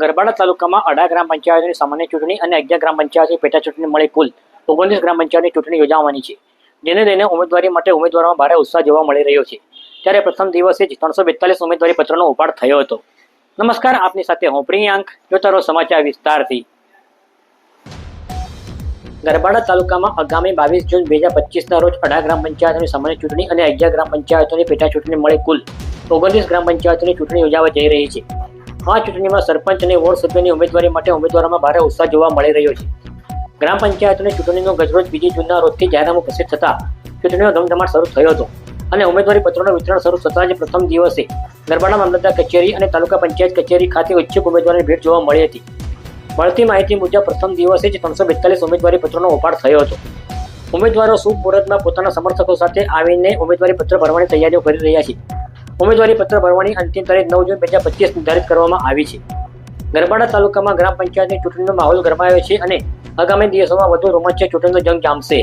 ગરબાડા તાલુકામાં અઢાર ગ્રામ પંચાયતની સામાન્ય ચૂંટણી અને અગિયાર ગ્રામ પંચાયતની પેટા ચૂંટણી મળી કુલ ઓગણત્રીસ ગ્રામ પંચાયતની ચૂંટણી યોજાવાની છે. જેને લઈને ઉમેદવારી માટે ઉમેદવારોમાં ભારે ઉત્સાહ જોવા મળી રહ્યો છે. ત્યારે પ્રથમ દિવસે જ ત્રણસો બેતાલીસ ઉમેદવારી પત્રનો ઉપાડ થયો હતો. નમસ્કાર, આપની સાથે હું પ્રિયાંક, જોતારો સમાચાર વિસ્તારથી. ગરબાડા તાલુકામાં આગામી બાવીસ જૂન બે હજાર પચીસના રોજ અઢાર ગ્રામ પંચાયતની સામાન્ય ચૂંટણી અને અગિયાર ગ્રામ પંચાયતોની પેટા ચૂંટણી મળી કુલ ઓગણત્રીસ ગ્રામ પંચાયતોની ચૂંટણી યોજાવા જઈ રહી છે. આ ચૂંટણીમાં સરપંચ અને વોર્ડ સભ્યની ઉમેદવારી માટે ઉમેદવારોમાં ભારે ઉત્સાહ જોવા મળી રહ્યો છે. ગ્રામ પંચાયતોની ચૂંટણીનો ગજરોજ બીજી જૂનના રોજથી જાહેરનામું પ્રસિદ્ધ થતાં ચૂંટણીનો ધમધમાટ શરૂ થયો હતો અને ઉમેદવારી પત્રોનું વિતરણ શરૂ થતાં જ પ્રથમ દિવસે ગરબાડા મામલતદાર કચેરી અને તાલુકા પંચાયત કચેરી ખાતે ઈચ્છુક ઉમેદવારની ભીડ જોવા મળી હતી. મળતી માહિતી મુજબ પ્રથમ દિવસે જ ત્રણસો બેતાલીસ ઉમેદવારી પત્રોનો ઉપાડ થયો હતો. ઉમેદવારો શુભ મુહૂર્તમાં પોતાના સમર્થકો સાથે આવીને ઉમેદવારી પત્ર ભરવાની તૈયારીઓ કરી રહ્યા છે. ઉમેદવારી પત્ર ભરવાની અંતિમ તારીખ નવ જૂન બે હજાર પચીસ નિર્ધારિત કરવામાં આવી છે. ગરબાડા તાલુકામાં ગ્રામ પંચાયતની ચૂંટણીનો માહોલ ગરમાયો છે અને આગામી દિવસોમાં વધુ રોમાંચક ચૂંટણીનો જંગ જામશે.